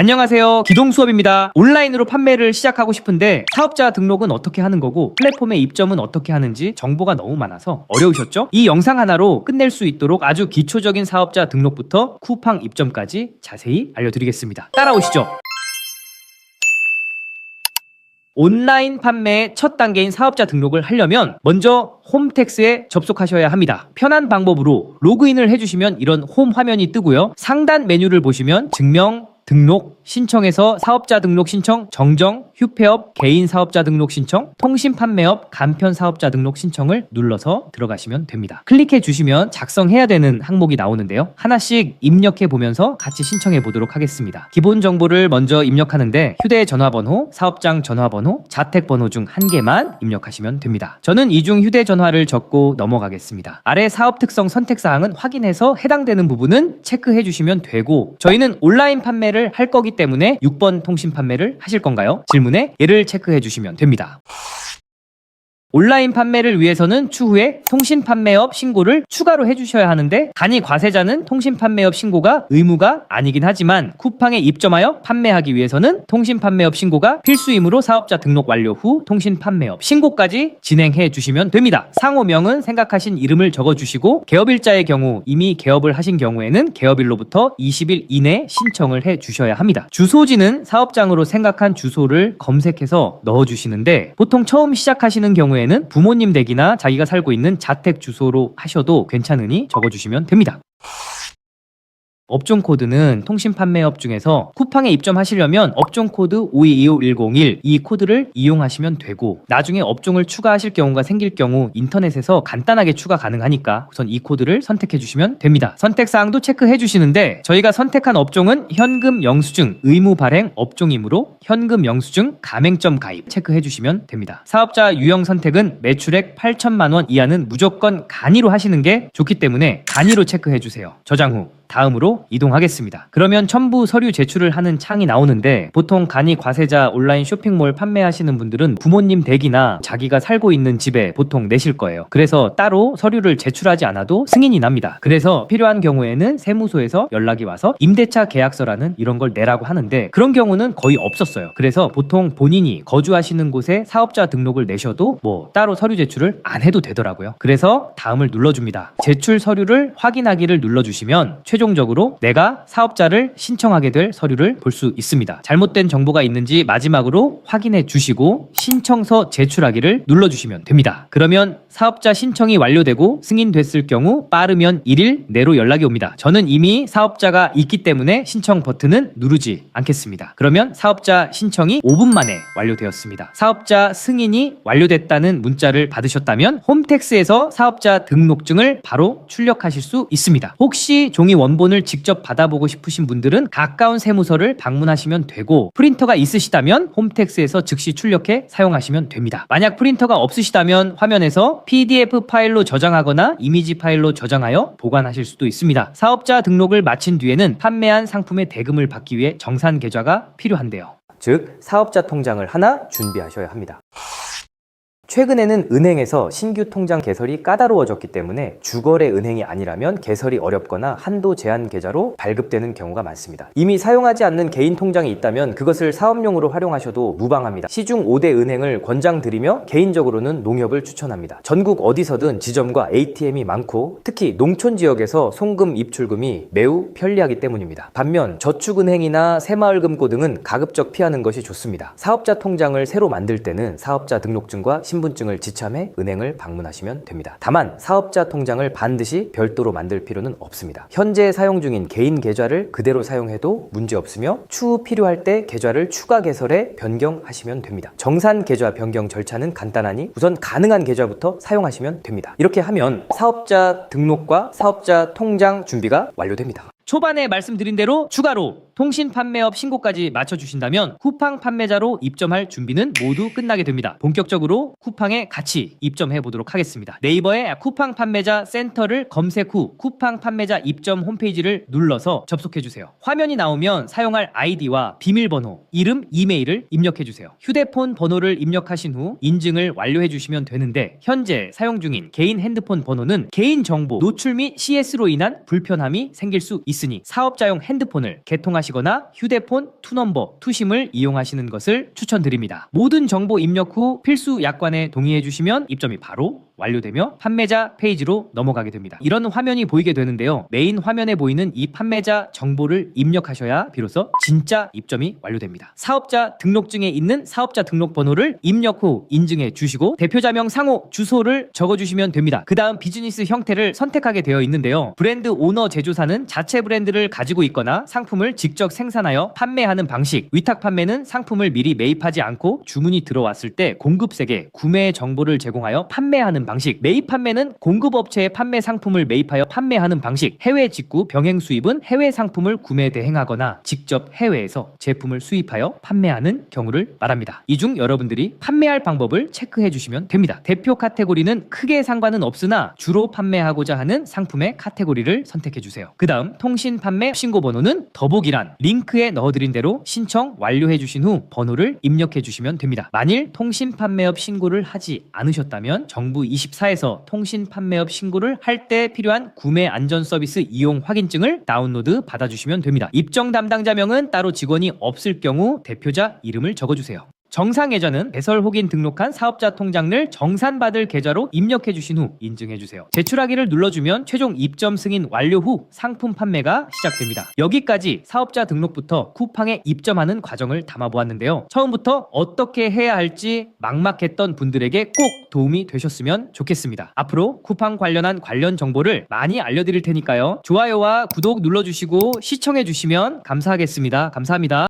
안녕하세요. 기동 수업입니다. 온라인으로 판매를 시작하고 싶은데 사업자 등록은 어떻게 하는 거고 플랫폼에 입점은 어떻게 하는지 정보가 너무 많아서 어려우셨죠? 이 영상 하나로 끝낼 수 있도록 아주 기초적인 사업자 등록부터 쿠팡 입점까지 자세히 알려드리겠습니다. 따라오시죠. 온라인 판매의 첫 단계인 사업자 등록을 하려면 먼저 홈택스에 접속하셔야 합니다. 편한 방법으로 로그인을 해주시면 이런 홈 화면이 뜨고요. 상단 메뉴를 보시면 증명, 등록, 신청에서 사업자 등록 신청, 정정, 휴폐업, 개인 사업자 등록 신청, 통신 판매업, 간편 사업자 등록 신청을 눌러서 들어가시면 됩니다. 클릭해 주시면 작성해야 되는 항목이 나오는데요. 하나씩 입력해 보면서 같이 신청해 보도록 하겠습니다. 기본 정보를 먼저 입력하는데 휴대 전화번호, 사업장 전화번호, 자택 번호 중 한 개만 입력하시면 됩니다. 저는 이중 휴대 전화를 적고 넘어가겠습니다. 아래 사업 특성 선택 사항은 확인해서 해당되는 부분은 체크해 주시면 되고 저희는 온라인 판매를 할 거기 때문에 6번 통신 판매를 하실 건가요? 질문에 예를 체크해 주시면 됩니다. 온라인 판매를 위해서는 추후에 통신 판매업 신고를 추가로 해주셔야 하는데 간이 과세자는 통신 판매업 신고가 의무가 아니긴 하지만 쿠팡에 입점하여 판매하기 위해서는 통신 판매업 신고가 필수이므로 사업자 등록 완료 후 통신 판매업 신고까지 진행해 주시면 됩니다. 상호명은 생각하신 이름을 적어주시고 개업일자의 경우 이미 개업을 하신 경우에는 개업일로부터 20일 이내 신청을 해 주셔야 합니다. 주소지는 사업장으로 생각한 주소를 검색해서 넣어주시는데 보통 처음 시작하시는 경우에 는 부모님 댁이나 자기가 살고 있는 자택 주소로 하셔도 괜찮으니 적어주시면 됩니다. 업종 코드는 통신 판매업 중에서 쿠팡에 입점하시려면 업종 코드 52251001이 코드를 이용하시면 되고 나중에 업종을 추가하실 경우가 생길 경우 인터넷에서 간단하게 추가 가능하니까 우선 이 코드를 선택해 주시면 됩니다. 선택 사항도 체크해 주시는데 저희가 선택한 업종은 현금 영수증 의무 발행 업종이므로 현금 영수증 가맹점 가입 체크해 주시면 됩니다. 사업자 유형 선택은 매출액 8천만 원 이하는 무조건 간이로 하시는 게 좋기 때문에 간이로 체크해 주세요. 저장 후 다음으로 이동하겠습니다. 그러면 첨부 서류 제출을 하는 창이 나오는데 보통 간이 과세자 온라인 쇼핑몰 판매하시는 분들은 부모님 댁이나 자기가 살고 있는 집에 보통 내실 거예요. 그래서 따로 서류를 제출하지 않아도 승인이 납니다. 그래서 필요한 경우에는 세무소에서 연락이 와서 임대차 계약서라는 이런 걸 내라고 하는데 그런 경우는 거의 없었어요. 그래서 보통 본인이 거주하시는 곳에 사업자 등록을 내셔도 뭐 따로 서류 제출을 안 해도 되더라고요. 그래서 다음을 눌러줍니다. 제출 서류를 확인하기를 눌러주시면 최 종적으로 내가 사업자를 신청하게 될 서류를 볼 수 있습니다. 잘못된 정보가 있는지 마지막으로 확인해 주시고 신청서 제출하기를 눌러주시면 됩니다. 그러면 사업자 신청이 완료되고 승인됐을 경우 빠르면 1일 내로 연락이 옵니다. 저는 이미 사업자가 있기 때문에 신청 버튼은 누르지 않겠습니다. 그러면 사업자 신청이 5분 만에 완료되었습니다. 사업자 승인이 완료됐다는 문자를 받으셨다면 홈택스에서 사업자 등록증을 바로 출력하실 수 있습니다. 혹시 종이 원본을 직접 받아보고 싶으신 분들은 가까운 세무서를 방문하시면 되고 프린터가 있으시다면 홈택스에서 즉시 출력해 사용하시면 됩니다. 만약 프린터가 없으시다면 화면에서 PDF 파일로 저장하거나 이미지 파일로 저장하여 보관하실 수도 있습니다. 사업자 등록을 마친 뒤에는 판매한 상품의 대금을 받기 위해 정산 계좌가 필요한데요. 즉 사업자 통장을 하나 준비하셔야 합니다. 최근에는 은행에서 신규 통장 개설이 까다로워졌기 때문에 주거래 은행이 아니라면 개설이 어렵거나 한도 제한 계좌로 발급되는 경우가 많습니다. 이미 사용하지 않는 개인 통장이 있다면 그것을 사업용으로 활용하셔도 무방합니다. 시중 5대 은행을 권장드리며 개인적으로는 농협을 추천합니다. 전국 어디서든 지점과 ATM이 많고 특히 농촌 지역에서 송금 입출금이 매우 편리하기 때문입니다. 반면 저축은행이나 새마을금고 등은 가급적 피하는 것이 좋습니다. 사업자 통장을 새로 만들 때는 사업자 등록증과 신 분증을 지참해 은행을 방문하시면 됩니다. 다만 사업자 통장을 반드시 별도로 만들 필요는 없습니다. 현재 사용 중인 개인 계좌를 그대로 사용해도 문제 없으며 추후 필요할 때 계좌를 추가 개설해 변경하시면 됩니다. 정산 계좌 변경 절차는 간단하니 우선 가능한 계좌부터 사용하시면 됩니다. 이렇게 하면 사업자 등록과 사업자 통장 준비가 완료됩니다. 초반에 말씀드린 대로 추가로 통신 판매업 신고까지 맞춰주신다면 쿠팡 판매자로 입점할 준비는 모두 끝나게 됩니다. 본격적으로 쿠팡에 같이 입점해 보도록 하겠습니다. 네이버에 쿠팡 판매자 센터를 검색 후 쿠팡 판매자 입점 홈페이지를 눌러서 접속해 주세요. 화면이 나오면 사용할 아이디와 비밀번호, 이름, 이메일을 입력해 주세요. 휴대폰 번호를 입력하신 후 인증을 완료해 주시면 되는데 현재 사용 중인 개인 핸드폰 번호는 개인 정보 노출 및 CS로 인한 불편함이 생길 수 있습니다. 있으니 사업자용 핸드폰을 개통하시거나 휴대폰 투넘버 투심을 이용하시는 것을 추천드립니다. 모든 정보 입력 후 필수 약관에 동의해 주시면 입점이 바로 완료되며 판매자 페이지로 넘어가게 됩니다. 이런 화면이 보이게 되는데요. 메인 화면에 보이는 이 판매자 정보를 입력하셔야 비로소 진짜 입점이 완료됩니다. 사업자 등록증에 있는 사업자 등록번호를 입력 후 인증해 주시고 대표자명 상호 주소를 적어 주시면 됩니다. 그 다음 비즈니스 형태를 선택하게 되어 있는데요. 브랜드 오너 제조사는 자체 브랜드를 가지고 있거나 상품을 직접 생산하여 판매하는 방식, 위탁 판매는 상품을 미리 매입하지 않고 주문이 들어왔을 때 공급색에 구매 정보를 제공하여 판매하는 방식, 매입 판매는 공급업체에 판매 상품을 매입하여 판매하는 방식, 해외 직구 병행 수입은 해외 상품을 구매 대행하거나 직접 해외에서 제품을 수입하여 판매하는 경우를 말합니다. 이 중 여러분들이 판매할 방법을 체크해 주시면 됩니다. 대표 카테고리는 크게 상관은 없으나 주로 판매하고자 하는 상품의 카테고리를 선택해 주세요. 그 다음 통신 판매 신고 번호는 더보기란 링크에 넣어드린 대로 신청 완료해 주신 후 번호를 입력해 주시면 됩니다. 만일 통신 판매업 신고를 하지 않으셨다면 정부 24에서 통신 판매업 신고를 할 때 필요한 구매 안전 서비스 이용 확인증을 다운로드 받아주시면 됩니다. 입정 담당자명은 따로 직원이 없을 경우 대표자 이름을 적어주세요. 정상 계좌는 배설 혹인 등록한 사업자 통장을 정산받을 계좌로 입력해 주신 후 인증해 주세요. 제출하기를 눌러주면 최종 입점 승인 완료 후 상품 판매가 시작됩니다. 여기까지 사업자 등록부터 쿠팡에 입점하는 과정을 담아 보았는데요. 처음부터 어떻게 해야 할지 막막했던 분들에게 꼭 도움이 되셨으면 좋겠습니다. 앞으로 쿠팡 관련한 관련 정보를 많이 알려드릴 테니까요. 좋아요와 구독 눌러주시고 시청해 주시면 감사하겠습니다. 감사합니다.